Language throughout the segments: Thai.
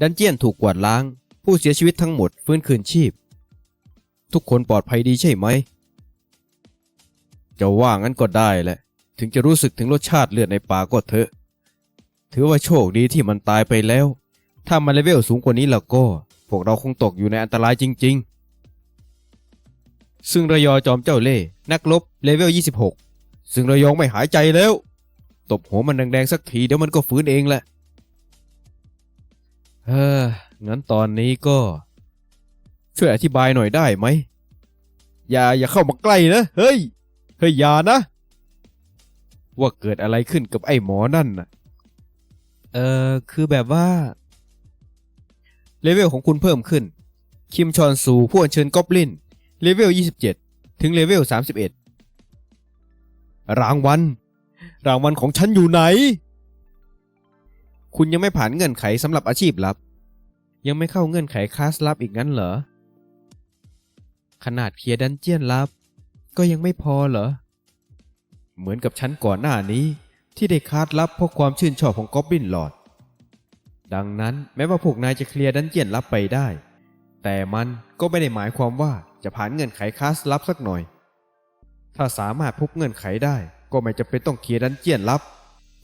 ดันเจียนถูกกวาดล้าง ผู้เสียชีวิตทั้งหมดฟื้นคืนชีพ ทุกคนปลอดภัยดีใช่ไหม จะว่างั้นก็ได้แหละ ถึงจะรู้สึกถึงรสชาติเลือดในปากก็เถอะ ถือว่าโชคดีที่มันตายไปแล้ว ถ้ามันเลเวลสูงกว่านี้แล้วก็ พวกเราคงตกอยู่ในอันตรายจริง ๆ ซึ่งระยอจอมเจ้าเล่ห์นักรบเลเวล 26 ซึ่งระยองไม่หายใจแล้ว ตบหัวมันแดงๆสักทีเดี๋ยวมันก็ฟื้นเองแหละ เฮ้องั้นตอนนี้ก็ ช่วยอธิบายหน่อยได้ไหม อย่าอย่าเข้ามาใกล้นะ เฮ้ย เฮ้ยอย่านะ ว่าเกิดอะไรขึ้นกับไอ้หมอนั่นน่ะ เออคือแบบว่า เลเวลของคุณเพิ่มขึ้น คิมชอนซูผู้อัญเชิญกอบลิน เลเวล 27 ถึงเลเวล 31 รางวัล รางวัลของฉันอยู่ไหน คุณยังไม่ผ่านเงื่อนไขสำหรับอาชีพลับ ยังไม่เข้าเงื่อนไขคลาสลับอีกงั้นเหรอ ขนาดเคลียร์ดันเจียนลับ ก็ยังไม่พอเหรอ เหมือนกับฉันก่อนหน้านี้ที่ได้คลาดลับเพราะความชื่นชอบของกอบบินหลอด ดังนั้นแม้ว่าพวกนายจะเคลียร์ดันเจียนลับไปได้ แต่มันก็ไม่ได้หมายความว่าจะผ่านเงื่อนไขคลาสลับสักหน่อย ถ้าสามารถพบเงื่อนไขได้ก็ไม่จะเป็นต้องเคลียร์ดันเจียนลับ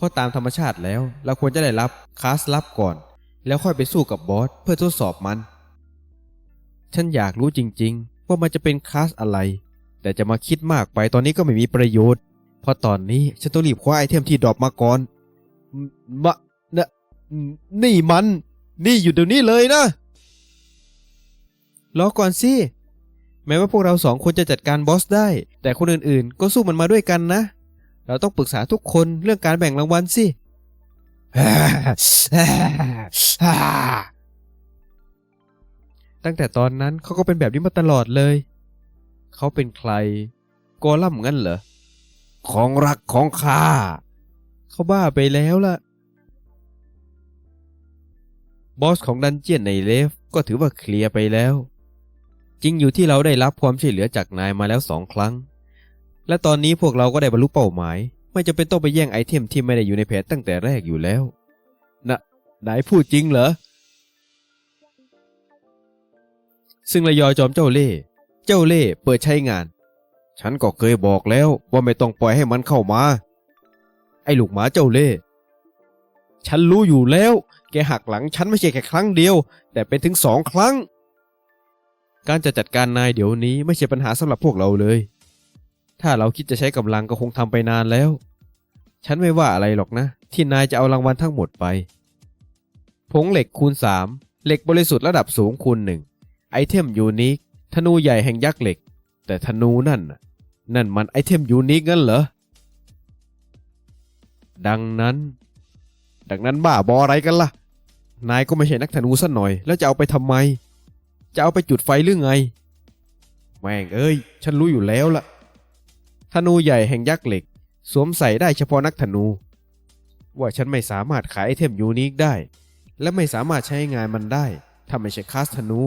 ราะตามธรรมชาติแล้ว เราควรจะได้รับคลาสลับก่อน แล้วค่อยไปสู้กับบอสเพื่อทดสอบมัน ฉันอยากรู้จริง ๆ ว่ามันจะเป็นคลาสอะไร แต่จะมาคิดมากไปตอนนี้ก็ไม่มีประโยชน์ เพราะตอนนี้ฉันต้องรีบคว้าไอเทมที่ดรอปมาก่อนมมะนะนี่มัน นี่อยู่เดี๋ยวนี้เลยนะรอก่อนสิแม้ว่าพวกเราสองคนจะจัดการบอสได้ แต่คนอื่นๆ ก็สู้มันมาด้วยกันนะ เราต้องปรึกษาทุกคนเรื่องการแบ่งรางวัลสิ ตั้งแต่ตอนนั้นเขาก็เป็นแบบนี้มาตลอดเลย เขาเป็นใครกอลัมน์งั้นเหรอ ของรักของข้าเขาบ้าไปแล้วล่ะ บอสของดันเจียนในเลฟก็ถือว่าเคลียร์ไปแล้ว จริงอยู่ที่เราได้รับความช่วยเหลือจากนายมาแล้วสองครั้ง และตอนนี้พวกเราก็ได้บรรลุเป้าหมาย ไม่จะเป็นต้องไปแย่งไอเทมที่ไม่ได้อยู่ในแผนตั้งแต่แรกอยู่แล้วนะนายพูดจริงเหรอ ซึ่งระยอจอมเจ้าเล่ เจ้าเล่เปิดใช้งาน ฉันก็เคยบอกแล้วว่าไม่ต้องปล่อยให้มันเข้ามา ไอ้ลูกหมาเจ้าเล่ ฉันรู้อยู่แล้ว แกหักหลังฉันไม่ใช่แค่ครั้งเดียว แต่เป็นถึงสองครั้ง การจะจัดการนายเดี๋ยวนี้ไม่ใช่ปัญหาสำหรับพวกเราเลย ถ้าเราคิดจะใช้กำลังก็คงทำไปนานแล้ว ฉันไม่ว่าอะไรหรอกนะ ที่นายจะเอารางวัลทั้งหมดไป ผงเหล็กคูณ 3 เหล็กบริสุทธิ์ระดับสูงคูณหนึ่งไอเทมยูนิคธนูใหญ่แห่งยักษ์เหล็ก แต่ธนูนั่นน่ะนั่นมันไอเทมยูนิคงั้นเหรอ ดังนั้น ดังนั้นบ้าบออะไรกันล่ะ นายก็ไม่ใช่นักธนูซะหน่อย แล้วจะเอาไปทำไม จะเอาไปจุดไฟหรือไง แม่งเอ้ย ฉันรู้อยู่แล้วล่ะ ธนูใหญ่แห่งยักษ์เหล็ก สวมใส่ได้เฉพาะนักธนู ว่าฉันไม่สามารถขายไอเทมยูนิคได้ และไม่สามารถใช้งานมันได้ถ้าไม่ใช่คลาสธนู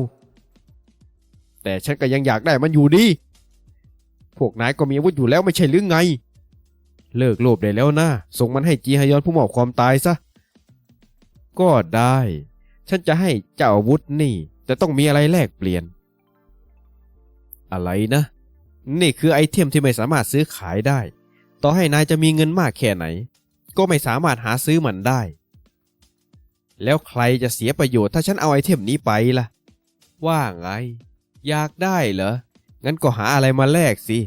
แต่ฉันก็ยังอยากได้มันอยู่ดี พวกนายก็มีอาวุธอยู่แล้วไม่ใช่หรือไง เลิกโลภได้แล้วนะส่งมันให้จีฮยอนผู้หมอบความตายซะ ก็ได้ ฉันจะให้เจ้าอาวุธนี่ แต่ต้องมีอะไรแลกเปลี่ยน อะไรนะ นี่คือไอเทมที่ไม่สามารถซื้อขายได้ ต่อให้นายจะมีเงินมากแค่ไหน ก็ไม่สามารถหาซื้อมันได้ แล้วใครจะเสียประโยชน์ถ้าฉันเอาไอเทมนี้ไปล่ะ ว่าไง อยากได้เหรอ งั้นก็หาอะไรมาแลกสิ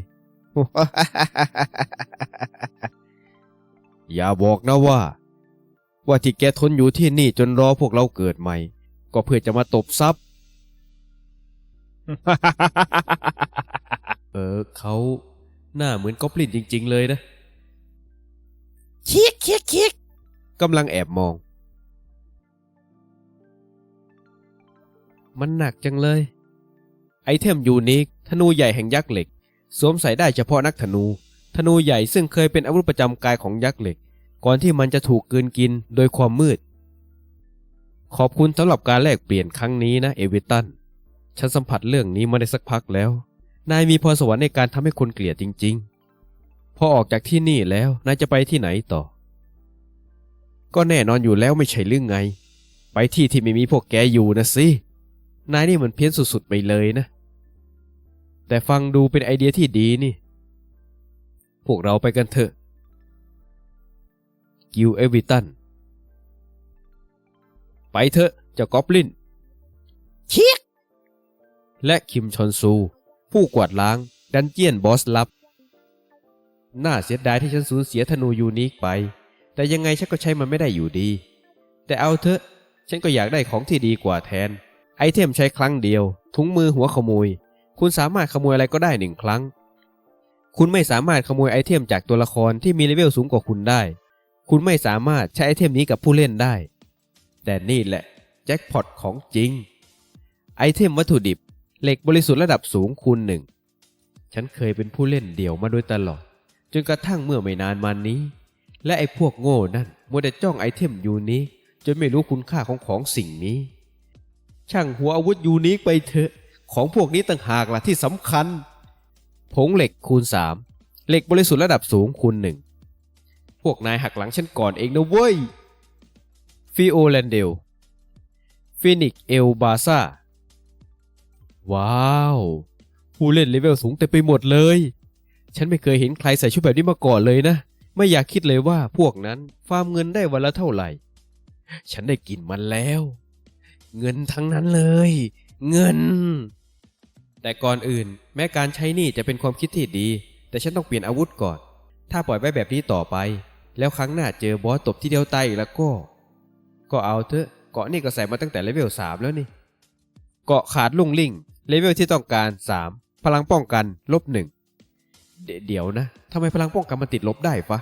อย่าบอกนะว่า ว่าที่แกทนอยู่ที่นี่จนรอพวกเราเกิดใหม่ ก็เพื่อจะมาตบทรัพย์ เออเขาหน้าเหมือนกอบลินจริง ๆ เลยนะคิกคิกคิกกำลังแอบมอง มันหนักจังเลย ไอเทมยูนิคธนูใหญ่แห่งยักษ์เหล็ก สวมใส่ได้เฉพาะนักธนู ธนูใหญ่ซึ่งเคยเป็นอาวุธประจำกายของยักษ์เหล็ก ก่อนที่มันจะถูกกลืนกินโดยความมืด ขอบคุณสำหรับการแลกเปลี่ยนครั้งนี้นะเอวิตัน ฉันสัมผัสเรื่องนี้มาได้สักพักแล้ว นายมีพรสวรรค์ในการทำให้คนเกลียดจริง ๆ พอออกจากที่นี่แล้วนายจะไปที่ไหนต่อ ก็แน่นอนอยู่แล้วไม่ใช่เรื่องไง ไปที่ที่ไม่มีพวกแกอยู่นะสิ นายนี่มันเพี้ยนสุดๆไปเลยนะ แต่ฟังดูเป็นไอเดียที่ดีนี่ พวกเราไปกันเถอะ กิลเอวิตัน ไปเถอะเจ้ากอบลินคิกและคิมชอนซู ผู้กวาดล้าง ดันเจียนบอสลับ น่าเสียดายที่ฉันสูญเสียธนูยูนิคไป แต่ยังไงฉันก็ใช้มันไม่ได้อยู่ดี แต่เอาเถอะ ฉันก็อยากได้ของที่ดีกว่าแทน ไอเทมใช้ครั้งเดียว ถุงมือหัวขโมย คุณสามารถขโมยอะไรก็ได้หนึ่งครั้ง คุณไม่สามารถขโมยไอเทมจากตัวละครที่มีเลเวลสูงกว่าคุณได้ คุณไม่สามารถใช้ไอเทมนี้กับผู้เล่นได้ แต่นี่แหละแจ็คพอตของจริง ไอเทมวัตถุดิบ เหล็กบริสุทธิ์ระดับสูงคูณหนึ่ง ฉันเคยเป็นผู้เล่นเดี่ยวมาโดยตลอด จนกระทั่งเมื่อไม่นานมานี้ และไอ้พวกโง่นั่นมัวแต่จ้องไอเทมยูนิคจนไม่รู้คุณค่าของของสิ่งนี้ ช่างหัวอาวุธยูนิคไปเถอะ ของพวกนี้ต่างหากล่ะที่สำคัญ ผงเหล็กคูณ 3 เหล็กบริสุทธิ์ระดับสูงคูณหนึ่ง พวกนายหักหลังฉันก่อนเองนะเว้ยฟิโอแลนเดลฟินิกเอลบาซา ว้าว ผู้เล่นเลเวลสูงเต็มไปหมดเลย ฉันไม่เคยเห็นใครใส่ชุดแบบนี้มาก่อนเลยนะ ไม่อยากคิดเลยว่าพวกนั้นฟาร์มเงินได้วันละเท่าไหร่ ฉันได้กินมันแล้ว เงินทั้งนั้นเลย เงิน แต่ก่อนอื่น แม้การใช้หนี่จะเป็นความคิดที่ดี แต่ฉันต้องเปลี่ยนอาวุธก่อน ถ้าปล่อยไว้แบบนี้ต่อไป แล้วครั้งหน้าเจอบอสตบที่เดียวตายอีกแล้วก็ ก็เอาเถอะเกาะนี่ก็ใส่มาตั้งแต่เลเวลสามแล้วนี่เกาะขาดลุ่งลิ่ง เลเวลที่ต้องการ 3 พลังป้องกันลบหนึ่งเดเดี๋ยวนะทำไมพลังป้องกันมันติดลบได้ฟะ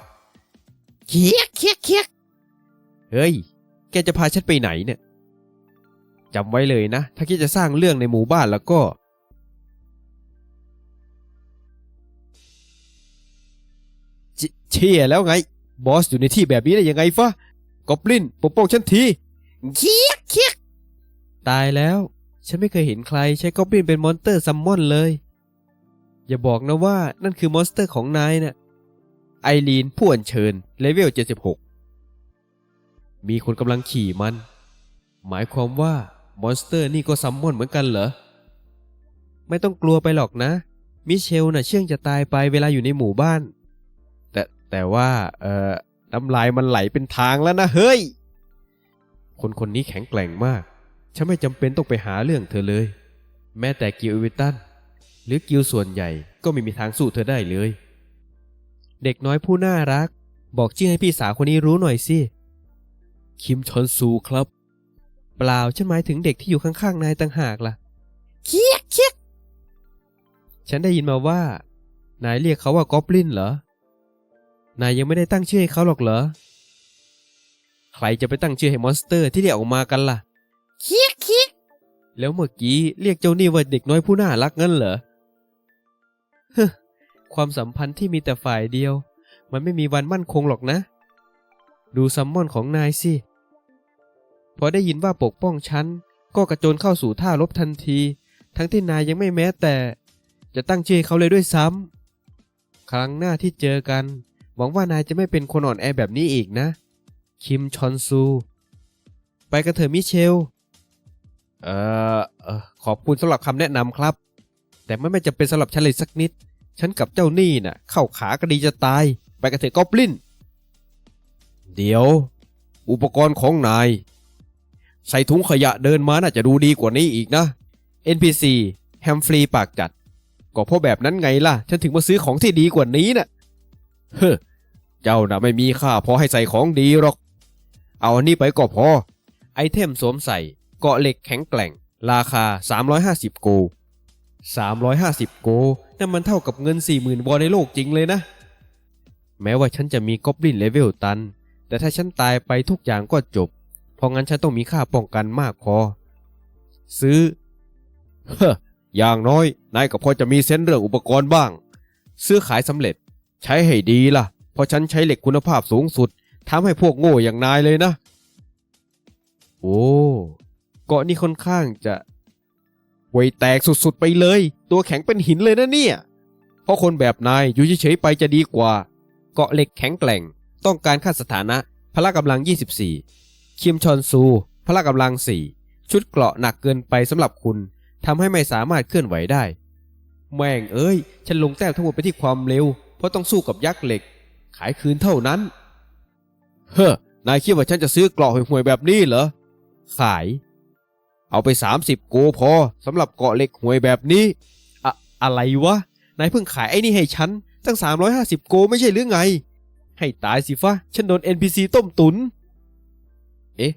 คิกคิกคิกเฮ้ย แกจะพาฉันไปไหนเนี่ยจำไว้เลยนะ ถ้าคิดจะสร้างเรื่องในหมู่บ้านแล้วก็เจเชี่ยแล้วไง บอสอยู่ในที่แบบนี้ได้ยังไงฟะกอบลินปกป้องฉันทีคิกคิกตายแล้ว ฉันไม่เคยเห็นใครใช้ก๊อบลินเป็นมอนสเตอร์ซัมมอนเลย อย่าบอกนะว่านั่นคือมอนสเตอร์ของนายน่ะ ไอรีนผู้อัญเชิญเลเวล 76 มีคนกำลังขี่มัน หมายความว่ามอนสเตอร์นี่ก็ซัมมอนเหมือนกันเหรอ ไม่ต้องกลัวไปหรอกนะ มิเชลน่ะเชื่องจะตายไปเวลาอยู่ในหมู่บ้าน แต่แต่ว่าเอ่อน้ำลายมันไหลเป็นทางแล้วนะเฮ้ย คนคนนี้แข็งแกร่งมาก ฉันไม่จำเป็นต้องไปหาเรื่องเธอเลย แม้แต่กิลเอวิตันหรือกิลส่วนใหญ่ก็ไม่มีทางสู้เธอได้เลย เด็กน้อยผู้น่ารัก บอกชื่อให้พี่สาวคนนี้รู้หน่อยสิ คิมชอนซูครับ เปล่าฉันหมายถึงเด็กที่อยู่ข้างๆนายต่างหากล่ะคิกคิกฉันได้ยินมาว่า นายเรียกเขาว่ากอบลินเหรอ นายยังไม่ได้ตั้งชื่อให้เขาหรอกเหรอ ใครจะไปตั้งชื่อให้มอนสเตอร์ที่เรียกออกมากันล่ะ คิกคิกแล้วเมื่อกี้เรียกเจ้านี่ว่าเด็กน้อยผู้น่ารักงั้นเหรอฮึความสัมพันธ์ที่มีแต่ฝ่ายเดียว มันไม่มีวันมั่นคงหรอกนะ ดูซัมมอนของนายสิ พอได้ยินว่าปกป้องฉัน ก็กระโจนเข้าสู่ท่ารบทันที ทั้งที่นายยังไม่แม้แต่ จะตั้งชื่อเขาเลยด้วยซ้ำ ครั้งหน้าที่เจอกัน หวังว่านายจะไม่เป็นคนอ่อนแอแบบนี้อีกนะ คิมชอนซู ไปกันเถอะมิเชล เอ่อขอบคุณสำหรับคำแนะนำครับ แต่ไม่ไม่จะเป็นสำหรับฉันเลยสักนิด ฉันกับเจ้านี่น่ะ เข้าขาก็ดีจะตาย ไปกันเถอะกอบลิน เดี๋ยว อุปกรณ์ของนาย ใส่ถุงขยะเดินมาน่าจะดูดีกว่านี้อีกนะ NPC แฮมฟรีปากจัด ก็เพราะแบบนั้นไงล่ะ ฉันถึงมาซื้อของที่ดีกว่านี้น่ะ เฮ้เจ้าน่ะไม่มีค่าพอให้ใส่ของดีหรอก เอาอันนี้ไปก็พอ ไอเทมสวมใส่ เกาะเหล็กแข็งแกร่ง ราคา 350 โก 350 โกนั่นมันเท่ากับเงิน 40,000วอนในโลกจริงเลยนะ แม้ว่าฉันจะมีกอบลินเลเวลตัน แต่ถ้าฉันตายไปทุกอย่างก็จบ เพราะงั้นฉันต้องมีค่าป้องกันมากพอ ซื้อ เฮ้อย่างน้อย นายก็พอจะมีเซนเรื่องอุปกรณ์บ้าง ซื้อขายสำเร็จ ใช้ให้ดีล่ะ เพราะฉันใช้เหล็กคุณภาพสูงสุดทำให้พวกโง่อย่างนายเลยนะ โอ้ เกาะนี่ค่อนข้างจะห่วยแตกสุดๆไปเลย ตัวแข็งเป็นหินเลยนะเนี่ย เพราะคนแบบนายอยู่เฉยๆไปจะดีกว่า เกาะเหล็กแข็งแกร่ง ต้องการค่าสถานะ พละกำลัง 24 คิมชอนซู พละกำลังสี่ชุดเกราะหนักเกินไปสำหรับคุณทำให้ไม่สามารถเคลื่อนไหวได้ แม่งเอ้ย ฉันลงแต้มทั้งหมดไปที่ความเร็ว เพราะต้องสู้กับยักษ์เหล็ก ขายคืนเท่านั้น เฮ้อนายคิดว่าฉันจะซื้อเกราะห่วยๆแบบนี้เหรอ ขาย เอาไป 30 โกพอสำหรับเกาะเหล็กห่วยแบบนี้ อะอะไรวะ นายเพิ่งขายไอ้นี่ให้ฉัน ตั้ง 350 โกไม่ใช่หรือไง ให้ตายสิฟะฉันโดน NPC ต้มตุน เอ๊ะ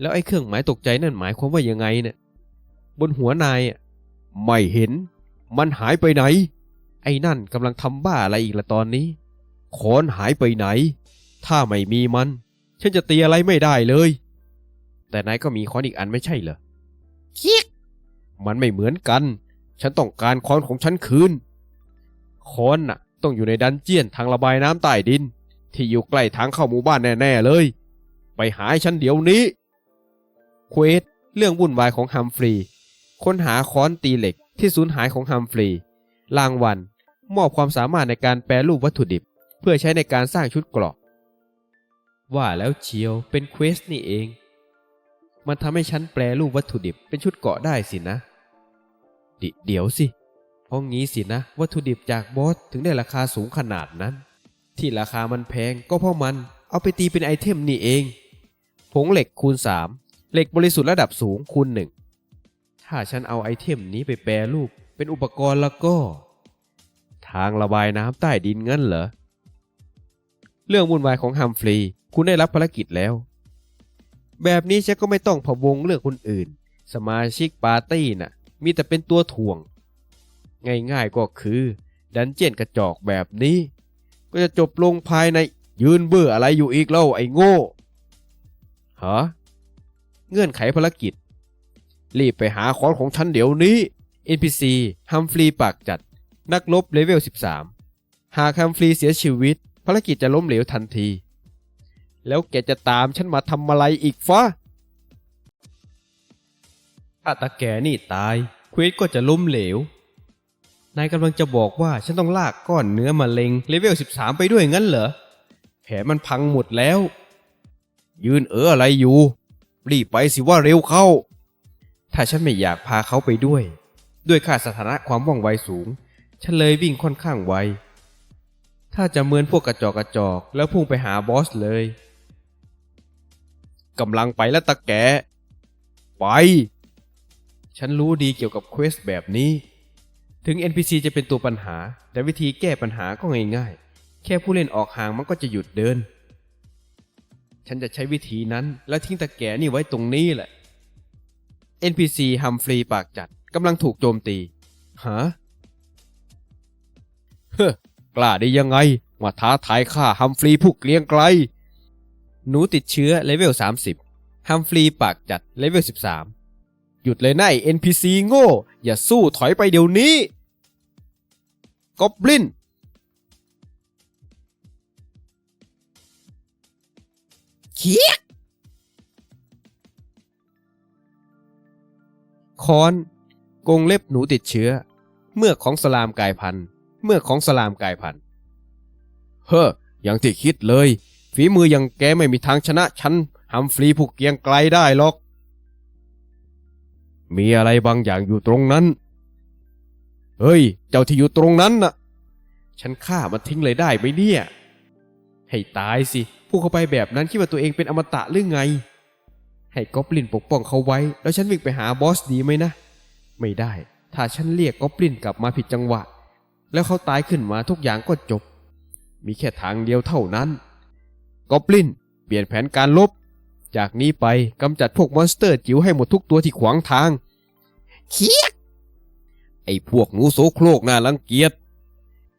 แล้วไอ้เครื่องหมายตกใจนั่นหมายความว่ายังไงเนี่ย บนหัวนายอะไม่เห็น มันหายไปไหน ไอ้นั่นกำลังทำบ้าอะไรอีกละตอนนี้ขอนหายไปไหน ถ้าไม่มีมัน ฉันจะตีอะไรไม่ได้เลย แต่นายก็มีค้อนอีกอันไม่ใช่เหรอเคียกมันไม่เหมือนกัน ฉันต้องการค้อนของฉันคืน ค้อนน่ะ ต้องอยู่ในดันเจียนทางระบายน้ำใต้ดิน ที่อยู่ใกล้ทางเข้าหมู่บ้านแน่ๆเลย ไปหาให้ฉันเดี๋ยวนี้ เควสเรื่องวุ่นวายของฮัมฟรีย์ค้นหาค้อนตีเหล็กที่สูญหายของฮัมฟรีย์รางวัลมอบความสามารถในการแปรรูปวัตถุดิบ เพื่อใช้ในการสร้างชุดเกราะว่าแล้วเชียวเป็นเควสนี่เอง มันทำให้ฉันแปรรูปวัตถุดิบเป็นชุดเกาะได้สินะ ดิเดี๋ยวสิ เพราะงี้สินะ วัตถุดิบจากบอสถึงได้ราคาสูงขนาดนั้น ที่ราคามันแพงก็เพราะมันเอาไปตีเป็นไอเทมนี่เอง ผงเหล็กคูณ 3 เหล็กบริสุทธิ์ระดับสูงคูณ 1 ถ้าฉันเอาไอเทมนี้ไปแปรรูปเป็นอุปกรณ์แล้วก็ ทางระบายน้ำใต้ดินงั้นเหรอ เรื่องวุ่นวายของฮัมฟรีย์คุณได้รับภารกิจแล้ว แบบนี้ฉันก็ไม่ต้องพะวงเรื่องคนอื่น สมาชิกปาร์ตี้น่ะ มีแต่เป็นตัวถ่วง ง่ายๆก็คือ ดันเจียนกระจอกแบบนี้ ก็จะจบลงภายในยืนเบื่ออะไรอยู่อีกเล่าไอ้โง่ฮะเงื่อนไขภารกิจ รีบไปหาคอนของฉันเดี๋ยวนี้ NPC ฮัมฟรีย์ปากจัด นักรบเลเวล 13 หากฮัมฟรีย์เสียชีวิต ภารกิจจะล้มเหลวทันที แล้วแกจะตามฉันมาทำอะไรอีกฟ้าถ้าตาแกนี่ตาย เควสก็จะล้มเหลวนายกำลังจะบอกว่าฉันต้องลากก้อนเนื้อมะเร็งเลเวล 13 ไปด้วยงั้นเหรอ แผนมันพังหมดแล้ว ยืนเอออะไรอยู่ รีบไปสิว่าเร็วเข้า ถ้าฉันไม่อยากพาเขาไปด้วย ด้วยค่าสถานะความว่องไวสูง ฉันเลยวิ่งค่อนข้างไว ถ้าจะเมือนพวกกระจอกกระจอกแล้วพุ่งไปหาบอสเลย กำลังไปแล้วตะแก ไป ฉันรู้ดีเกี่ยวกับเควสแบบนี้ ถึง NPC จะเป็นตัวปัญหา แต่วิธีแก้ปัญหาก็ง่ายๆ แค่ผู้เล่นออกห่างมันก็จะหยุดเดิน ฉันจะใช้วิธีนั้น แล้วทิ้งตะแกนี่ไว้ตรงนี้แหละ NPC ฮัมฟรีปากจัดกำลังถูกโจมตี ฮะ เฮ้อกล้าได้ยังไง มาท้าทายข้าฮัมฟรีผู้เกรียงไกล หนูติดเชื้อเลเวล 30 ฮัมฟรีปากจัดเลเวล 13 หยุดเลยนะไอ้ NPC โง่ อย่าสู้ถอยไปเดี๋ยวนี้กอบลินเคียกคอนกงเล็บหนูติดเชื้อ เมื่อกของสลามกายพันธุ์ เมื่อกของสลามกายพันธุ์ เฮ้ออย่างที่คิดเลย ฝีมืออย่างแกไม่มีทางชนะฉันฮัมฟรีผู้เกียงไกลได้หรอก มีอะไรบางอย่างอยู่ตรงนั้น เฮ้ย เจ้าที่อยู่ตรงนั้นน่ะ ฉันฆ่ามันทิ้งเลยได้ไหมเนี่ย ให้ตายสิ พูดเข้าไปแบบนั้นคิดว่าตัวเองเป็นอมตะหรือไง ให้ก๊อบลินปกป้องเขาไว้ แล้วฉันวิ่งไปหาบอสดีไหมนะ ไม่ได้ ถ้าฉันเรียกก๊อบลินกลับมาผิดจังหวะ แล้วเขาตายขึ้นมาทุกอย่างก็จบ มีแค่ทางเดียวเท่านั้น กอบลิน เปลี่ยนแผนการลบ จากนี้ไปกำจัดพวกมอนสเตอร์จิ๋วให้หมดทุกตัวที่ขวางทางเคียกไอ้พวกหนูโสโครกน่ารังเกียจ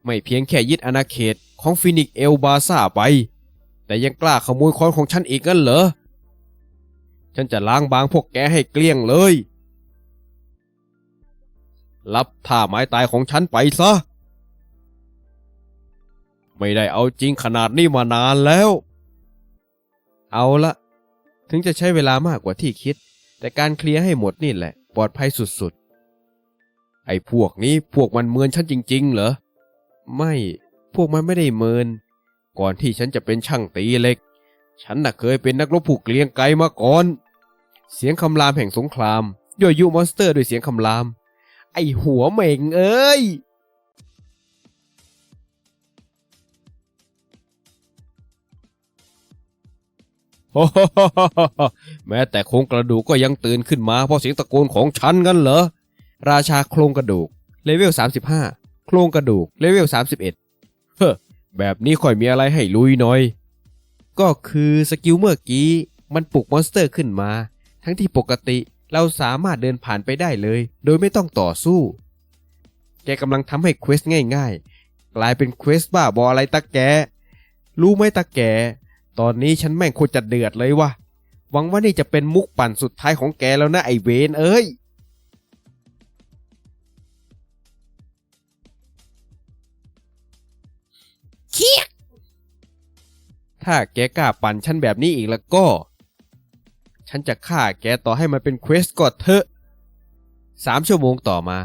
ไม่เพียงแค่ยึดอาณาเขตของฟินิกซ์เอลบาซ่าไป แต่ยังกล้าขโมยค้อนของฉันอีกงั้นเหรอ ฉันจะล้างบางพวกแกให้เกลี้ยงเลย รับท่าไม้ตายของฉันไปซะ ไม่ได้เอาจริงขนาดนี้มานานแล้ว เอาละถึงจะใช้เวลามากกว่าที่คิด แต่การเคลียร์ให้หมดนี่แหละ ปลอดภัยสุดๆ ไอ้พวกนี้พวกมันเมินฉันจริง ๆ เหรอ ไม่พวกมันไม่ได้เมิน ก่อนที่ฉันจะเป็นช่างตีเหล็ก ฉันน่ะเคยเป็นนักรบผู้เกรียงไกรมาก่อน เสียงคำรามแห่งสงครามยั่วยุมอนสเตอร์ด้วยเสียงคำราม ไอหัวเหม่งเอ้ย แม้แต่โครงกระดูกก็ยังตื่นขึ้นมาเพราะเสียงตะโกนของฉันกันเหรอ ราชาโครงกระดูก เลเวล 35 โครงกระดูก เลเวล 31 เฮ้อแบบนี้ค่อยมีอะไรให้ลุยหน่อย ก็คือสกิลเมื่อกี้มันปลุกมอนสเตอร์ขึ้นมา ทั้งที่ปกติเราสามารถเดินผ่านไปได้เลย โดยไม่ต้องต่อสู้ แกกำลังทำให้เควสง่ายๆ กลายเป็นเควสบ้าบออะไรตะแก รู้ไหมตะแก ตอนนี้ฉันแม่งโคตรจะเดือดเลยวะหวังว่านี่จะเป็นมุกปั่นสุดท้ายของแกแล้วนะไอเวนเอ้ย เคียกถ้าแกกล้าปั่นฉันแบบนี้อีกแล้วก็ ฉันจะฆ่าแกต่อให้มันเป็นเควสก็เถอะสามชั่วโมงต่อมา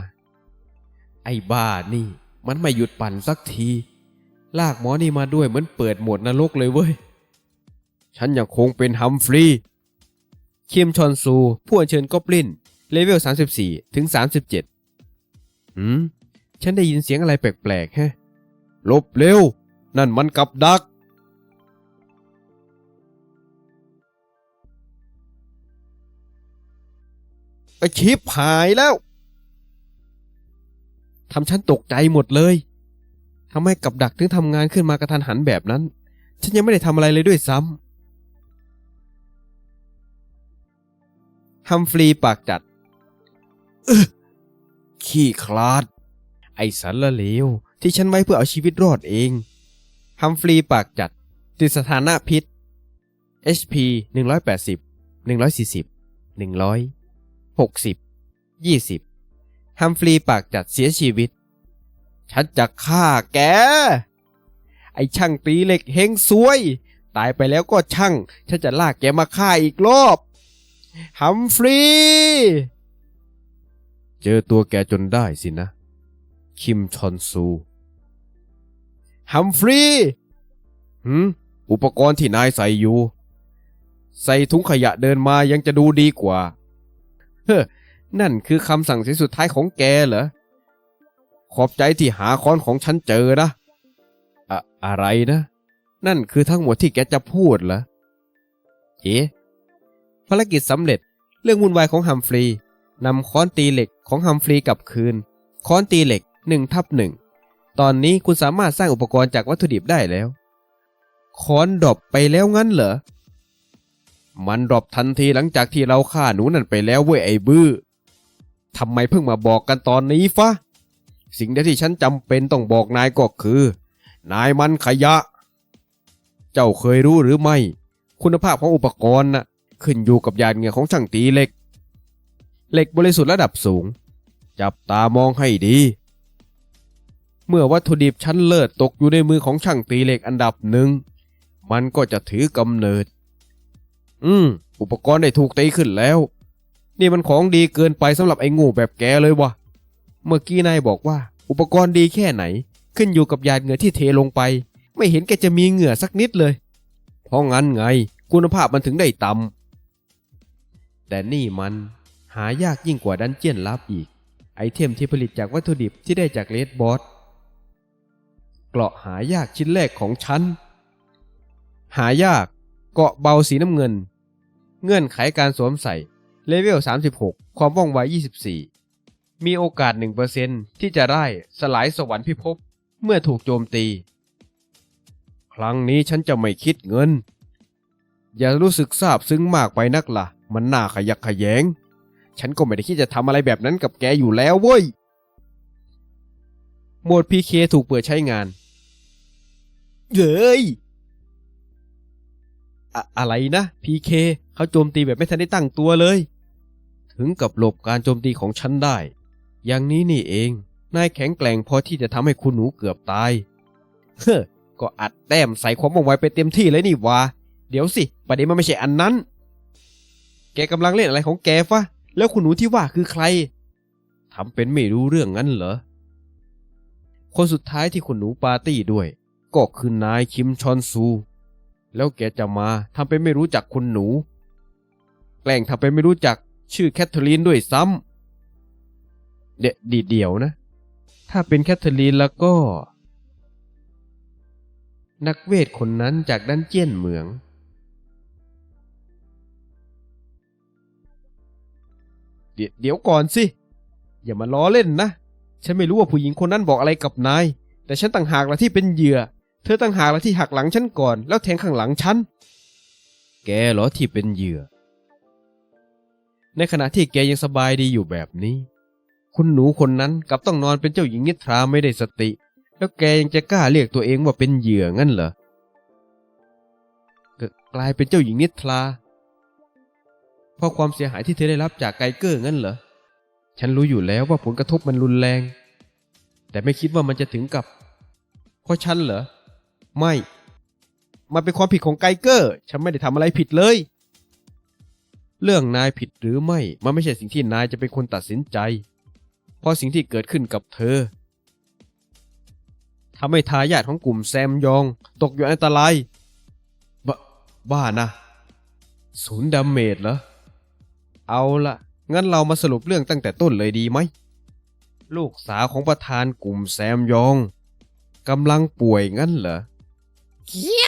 ไอ้บ้านี่ มันไม่หยุดปั่นสักที ลากหมอนี่มาด้วยเหมือนเปิดโหมดนรกเลยเว้ย ฉันยังคงเป็นฮัมฟรีย์คิมชอนซู ผู้อัญเชิญกอบลิน เลเวล 34 ถึง 37 หืม ฉันได้ยินเสียงอะไรแปลกๆ ฮะ ลบเร็ว นั่นมันกับดัก ไอชิปหายแล้ว ทำฉันตกใจหมดเลย ทำไมกับดักถึงทำงานขึ้นมากระทันหันแบบนั้น ฉันยังไม่ได้ทำอะไรเลยด้วยซ้ำ ฮัมฟรีย์ปากจัดเอ้อขี้คลาด ไอสันละเลวที่ฉันไว้เพื่อเอาชีวิตรอดเอง ฮัมฟรีย์ปากจัด ติดสถานะพิษ HP 180 140 100หกสิบยี่สิบฮัมฟรีย์ปากจัดเสียชีวิต ฉันจะฆ่าแก ไอช่างตีเหล็กเฮงซวย ตายไปแล้วก็ช่าง ฉันจะลากแกมาฆ่าอีกรอบ ฮัมฟรีย์เจอตัวแกจนได้สินะ คิมชอนซูฮัมฟรีย์หืมอุปกรณ์ที่นายใส่อยู่ ใส่ถุงขยะเดินมายังจะดูดีกว่า เฮ้อนั่นคือคำสั่งเสียสุดท้ายของแกเหรอ ขอบใจที่หาค้อนของฉันเจอนะ อะอะไรนะ นั่นคือทั้งหมดที่แกจะพูดเหรอ เอ๊ะารกิจสำเร็จ เรื่องวุ่นวายของฮัมฟรีย์นำค้อนตีเหล็กของฮัมฟรีย์กลับคืน ค้อนตีเหล็กหนึ่งทับหนึ่งตอนนี้คุณสามารถสร้างอุปกรณ์จากวัตถุดิบได้แล้ว ค้อนดรอปไปแล้วงั้นเหรอ มันดรอปทันทีหลังจากที่เราฆ่าหนูนั่นไปแล้วเว้ยไอ้บื้อทำไมเพิ่งมาบอกกันตอนนี้ฟะ สิ่งเดียวที่ฉันจำเป็นต้องบอกนายก็คือ นายมันขยะ เจ้าเคยรู้หรือไม่ คุณภาพของอุปกรณ์น่ะ ขึ้นอยู่กับยานเงือของช่างตีเหล็ก เหล็กบริสุทธิ์ระดับสูง จับตามองให้ดี เมื่อวัตถุดิบชั้นเลิศตกอยู่ในมือของช่างตีเหล็กอันดับหนึ่ง มันก็จะถือกำเนิด อืม อุปกรณ์ได้ถูกตีขึ้นแล้ว นี่มันของดีเกินไปสำหรับไอ้งูแบบแกเลยวะเมื่อกี้นายบอกว่า อุปกรณ์ดีแค่ไหน ขึ้นอยู่กับยาดเหงื่อที่เทลงไป ไม่เห็นแกจะมีเหงื่อสักนิดเลย เพราะงั้นไง คุณภาพมันถึงได้ต่ำ แต่นี่มันหายากยิ่งกว่าดันเจียนลับอีก ไอเทมที่ผลิตจากวัตถุดิบที่ได้จากเลดบอสเกราะหายากชิ้นแรกของฉัน หายากเกาะเบาสีน้ำเงิน เงื่อนไขการสวมใส่เลเวล 36 ความว่องไว 24 มีโอกาส 1%ที่จะได้สลายสวรรค์พิภพเมื่อถูกโจมตี ครั้งนี้ฉันจะไม่คิดเงิน อย่ารู้สึกซาบซึ้งมากไปนักละ่ะ มันน่าขยักขยง ฉันก็ไม่ได้คิดจะทำอะไรแบบนั้นกับแกอยู่แล้วเว้ย โหมด PK ถูกเปิดใช้งาน เย้ยอะอะไรนะ PK เขาโจมตีแบบไม่ทันได้ตั้งตัวเลย ถึงกับหลบการโจมตีของฉันได้ อย่างนี้นี่เอง นายแข็งแกร่งพอที่จะทำให้คุณหนูเกือบตาย เฮ้อก็อัดแต้มใส่ความว่องไวไปเต็มที่เลยนี่วะเดี๋ยวสิ ประเด็นมันไม่ใช่อันนั้น แกกำลังเล่นอะไรของแกฟะ แล้วคุณหนูที่ว่าคือใคร ทำเป็นไม่รู้เรื่องงั้นเหรอ คนสุดท้ายที่คุณหนูปาร์ตี้ด้วย ก็คือนายคิมชอนซู แล้วแกจะมาทำเป็นไม่รู้จักคุณหนู แกล้งทำเป็นไม่รู้จักชื่อแคทเธอรีนด้วยซ้ำ เดยวดีเดียวนะ ถ้าเป็นแคทเธอรีนแล้วก็ นักเวทคนนั้นจากดันเจียนเหมือง เดี๋ยวก่อนสิ อย่ามาล้อเล่นนะ ฉันไม่รู้ว่าผู้หญิงคนนั้นบอกอะไรกับนาย แต่ฉันต่างหากละที่เป็นเหยื่อ เธอต่างหากละที่หักหลังฉันก่อน แล้วแทงข้างหลังฉัน แกเหรอที่เป็นเหยื่อ ในขณะที่แกยังสบายดีอยู่แบบนี้ คุณหนูคนนั้นกลับต้องนอนเป็นเจ้าหญิงนิทราไม่ได้สติ แล้วแกยังจะกล้าเรียกตัวเองว่าเป็นเหยื่องั้นเหรอกลายเป็นเจ้าหญิงนิทรา เพราะความเสียหายที่เธอได้รับจากไกเกอร์งั้นเหรอ ฉันรู้อยู่แล้วว่าผลกระทบมันรุนแรง แต่ไม่คิดว่ามันจะถึงกับ เพราะฉันเหรอ ไม่ มันเป็นความผิดของไกเกอร์ ฉันไม่ได้ทำอะไรผิดเลย เรื่องนายผิดหรือไม่ มันไม่ใช่สิ่งที่นายจะเป็นคนตัดสินใจ เพราะสิ่งที่เกิดขึ้นกับเธอทำให้ทายาทของกลุ่มแซมยอง ตกอยู่ในอันตรายบบ้านะ ศูนย์ดาเมจเหรอ เอาละงั้นเรามาสรุปเรื่องตั้งแต่ต้นเลยดีไหม ลูกสาวของประธานกลุ่มแซมยองกำลังป่วยงั้นเหรอเคีย